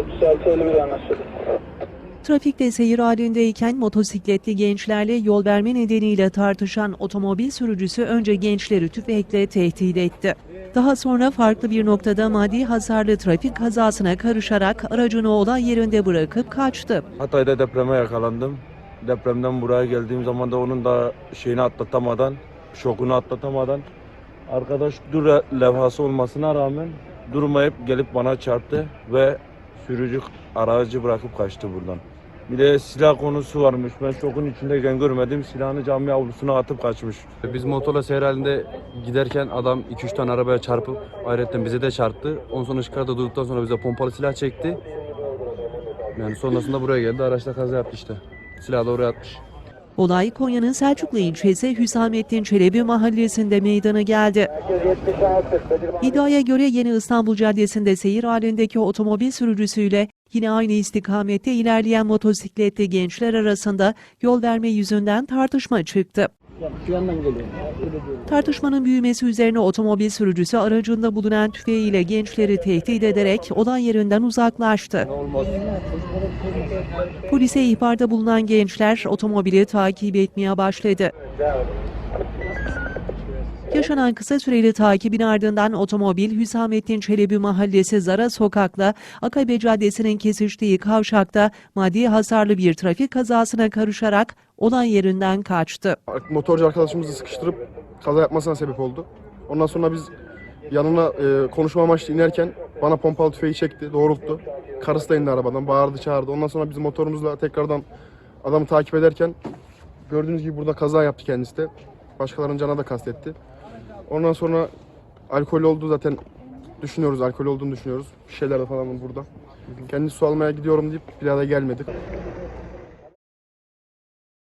3651 anlaşıldı. Trafikte seyir halindeyken motosikletli gençlerle yol verme nedeniyle tartışan otomobil sürücüsü önce gençleri tüfekle tehdit etti. Daha sonra farklı bir noktada maddi hasarlı trafik kazasına karışarak aracını olay yerinde bırakıp kaçtı. Hatay'da depreme yakalandım. Depremden buraya geldiğim zaman da onun da şeyini atlatamadan, şokunu atlatamadan arkadaş dur levhası olmasına rağmen durmayıp gelip bana çarptı ve sürücü aracı bırakıp kaçtı buradan. Bir de silah konusu varmış. Ben şokun içindeyken görmedim. Silahını cami avlusuna atıp kaçmış. Biz motorla seyir halinde giderken adam 2-3 tane arabaya çarpıp ayrıca bize de çarptı. Ondan sonra ışıklarda durduktan sonra bize pompalı silah çekti. Yani sonrasında buraya geldi. Araçta kaza yaptı işte. Silahı da oraya atmış. Olay Konya'nın Selçuklu ilçesi Hüsamettin Çelebi mahallesinde meydana geldi. İddiaya göre Yeni İstanbul Caddesi'nde seyir halindeki otomobil sürücüsüyle yine aynı istikamette ilerleyen motosikletli gençler arasında yol verme yüzünden tartışma çıktı. Tartışmanın büyümesi üzerine otomobil sürücüsü aracında bulunan tüfeğiyle gençleri tehdit ederek olay yerinden uzaklaştı. Polise ihbarda bulunan gençler otomobili takip etmeye başladı. Yaşanan kısa süreli takibin ardından otomobil Hüsamettin Çelebi Mahallesi Zara Sokak'la Akabe Caddesi'nin kesiştiği kavşakta maddi hasarlı bir trafik kazasına karışarak olay yerinden kaçtı. motorcu arkadaşımızı sıkıştırıp kaza yapmasına sebep oldu. Ondan sonra biz yanına e, konuşma amaçlı inerken bana pompalı tüfeği çekti, doğrulttu. Karısı da indi arabadan, bağırdı, çağırdı. Ondan sonra biz motorumuzla tekrardan adamı takip ederken gördüğünüz gibi burada kaza yaptı kendisi de. Başkalarının canına da kastetti. Ondan sonra alkol olduğu zaten düşünüyoruz, alkol olduğunu düşünüyoruz. Şişeler de falan burada. Kendisi su almaya gidiyorum deyip bir daha da gelmedi.